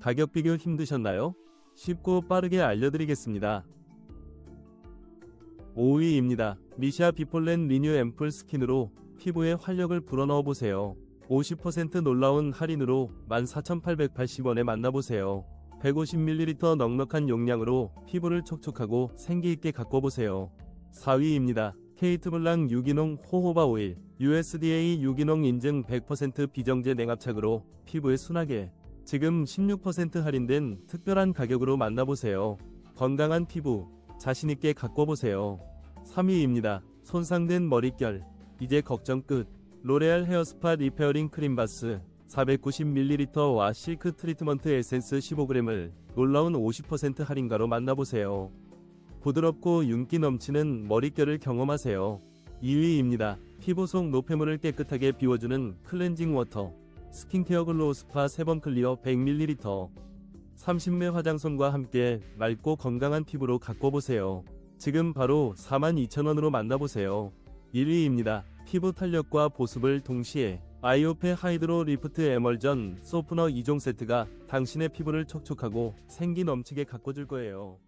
가격 비교 힘드셨나요? 쉽고 빠르게 알려드리겠습니다. 5위입니다. 미샤 비폴렌 리뉴 앰플 스킨으로 피부에 활력을 불어넣어 보세요. 50% 놀라운 할인으로 14,880원에 만나보세요. 150ml 넉넉한 용량으로 피부를 촉촉하고 생기있게 가꿔보세요. 4위입니다. 케이트 블랑 유기농 호호바 오일 USDA 유기농 인증 100% 비정제 냉압착으로 피부에 순하게 지금 16% 할인된 특별한 가격으로 만나보세요. 건강한 피부 자신있게 가꿔보세요. 3위입니다. 손상된 머릿결 이제 걱정 끝 로레알 헤어스파 리페어링 크림바스 490ml와 실크 트리트먼트 에센스 15g을 놀라운 50% 할인가로 만나보세요. 부드럽고 윤기 넘치는 머릿결을 경험하세요. 2위입니다. 피부 속 노폐물을 깨끗하게 비워주는 클렌징 워터 스킨케어 글로우 스파 3번 클리어 100ml 30매 화장솜과 함께 맑고 건강한 피부로 가꿔보세요. 지금 바로 42,000원으로 만나보세요. 1위입니다. 피부 탄력과 보습을 동시에 아이오페 하이드로 리프트 에멀전 소프너 2종 세트가 당신의 피부를 촉촉하고 생기 넘치게 가꿔줄 거예요.